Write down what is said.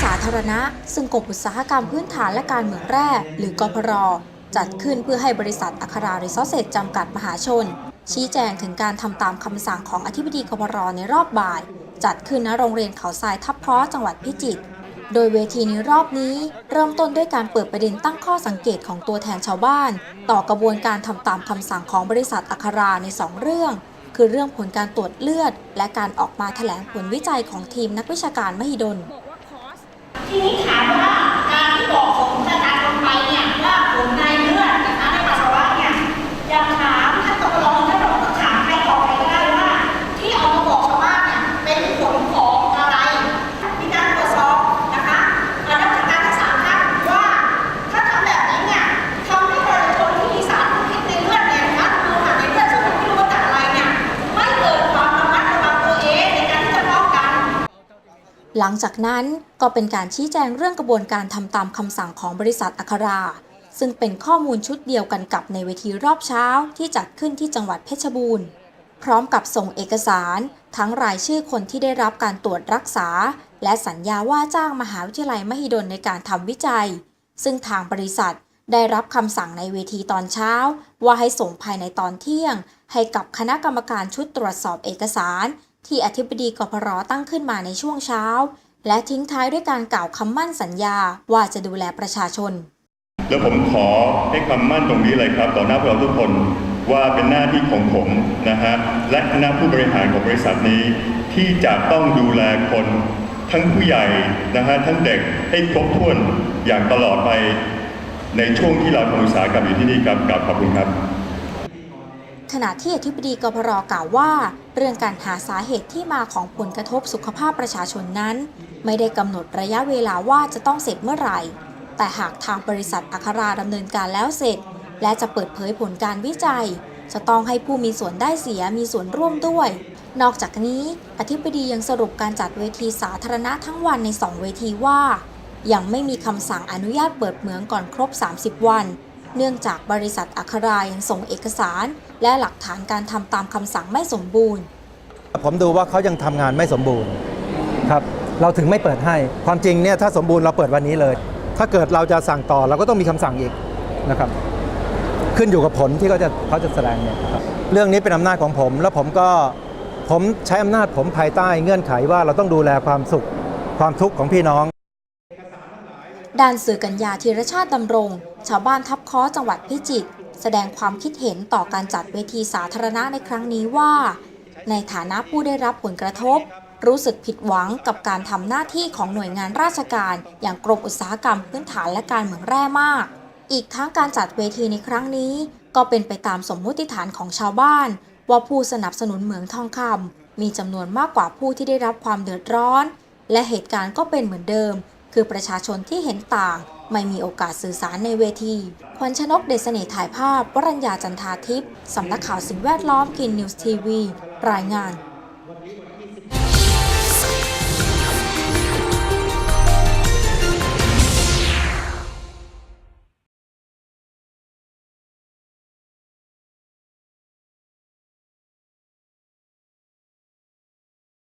สาธารณะ ซึ่งกรมอุตสาหกรรมพื้นฐานและการเมืองแร่ หรือกพรจัดขึ้นเพื่อให้บริษัทอัครารีซอสเซจจำกัดมหาชน ชี้แจงถึงการทำตามคำสั่งของอธิบดีกพรในรอบบ่าย จัดขึ้นณโรงเรียนเขาทรายทับเพาะจังหวัดพิจิตรโดยเวทีในรอบนี้ เริ่มต้นด้วยการเปิดประเด็นตั้งข้อสังเกตของตัวแทนชาวบ้าน ต่อกระบวนการทำตามคำสั่งของบริษัทอัคราใน 2 เรื่อง คือเรื่องผลการตรวจเลือด และการออกมาแถลงผลวิจัยของทีมนักวิชาการมหิดล ทีนี้ หลังจากนั้นก็เป็นการชี้แจงเรื่องกระบวนการทำตามคำสั่งของบริษัทอัครา ซึ่งเป็นข้อมูลชุดเดียวกันกับในเวทีรอบเช้าที่จัดขึ้นที่จังหวัดเพชรบูรณ์ พร้อมกับส่งเอกสาร ทั้งรายชื่อคนที่ได้รับการตรวจรักษา และสัญญาว่าจ้างมหาวิทยาลัยมหิดลในการทำวิจัย ซึ่งทางบริษัทได้รับคำสั่งในเวทีตอนเช้า ว่าให้ส่งภายในตอนเที่ยง ให้กับคณะกรรมการชุดตรวจสอบเอกสาร ที่อธิบดีกพรตั้งขึ้นมาในช่วงเช้า และทิ้งท้ายด้วยการกล่าวคำมั่นสัญญาว่าจะดูแลประชาชน แล้วผมขอให้คำมั่นตรงนี้เลยครับ ต่อหน้าพวกเราทุกคนว่าเป็นหน้าที่ของผมนะฮะและคณะผู้บริหารของบริษัทนี้ ที่จะต้องดูแลคนทั้งผู้ใหญ่นะฮะทั้งเด็กให้ครบถ้วนอย่างตลอดไปในช่วงที่เราทำอุตสาหกรรมอยู่ที่นี่ครับกราบขอบคุณครับ ขณะที่อธิบดีกพรกล่าวว่า เรื่องการหาสาเหตุที่มาของผลกระทบสุขภาพประชาชนนั้น ไม่ได้กำหนดระยะเวลาว่าจะต้องเสร็จเมื่อไหร่ แต่หากทางบริษัทอัคราดำเนินการแล้วเสร็จ และจะเปิดเผยผลการวิจัย จะต้องให้ผู้มีส่วนได้เสียมีส่วนร่วมด้วย นอกจากนี้ อธิบดียังสรุปการจัดเวทีสาธารณะทั้งวันใน 2 เวทีว่า ยังไม่มีคำสั่งอนุญาตเปิดเหมืองก่อนครบ 30 วัน เนื่องจากบริษัทอัครายังส่งเอกสาร และหลักฐานการทำตามคำสั่งไม่สมบูรณ์ ผมดูว่าเขายังทำงานไม่สมบูรณ์ครับเราถึงไม่เปิดให้ความจริงเนี่ยถ้าสมบูรณ์เราเปิดวันนี้เลย ถ้าเกิดเราจะสั่งต่อเราก็ต้องมีคำสั่งอีกนะครับ ขึ้นอยู่กับผลที่เขาจะเขาจะแสดงเนี่ยครับเรื่องนี้เป็นอำนาจของผม แล้วผมก็ผมใช้อำนาจผมภายใต้เงื่อนไขว่าเราต้องดูแลความสุขความทุกข์ของพี่น้อง ด้านสื่อกัญญาธีรชาติดำรง ชาวบ้านทับค้อจังหวัดพิจิตรแสดงความคิดเห็นต่อการจัดเวทีสาธารณะในครั้งนี้ว่า ในฐานะผู้ได้รับผลกระทบ รู้สึกผิดหวังกับการทำหน้าที่ของหน่วยงานราชการ อย่างกรมอุตสาหกรรมพื้นฐานและการเมืองแร่มาก อีกทั้งการจัดเวทีในครั้งนี้ ก็เป็นไปตามสมมุติฐานของชาวบ้าน ว่าผู้สนับสนุนเหมืองทองคำมีจำนวนมากกว่าผู้ที่ได้รับความเดือดร้อน และเหตุการณ์ก็เป็นเหมือนเดิม คือประชาชนที่เห็นต่าง ไม่มีโอกาสสื่อสารในเวทีควันชนกเดชเสน่ห์ถ่ายภาพ วรัญญาจันทาทิพย์สำนักข่าวสิ่งแวดล้อมกินนิวส์ทีวี รายงาน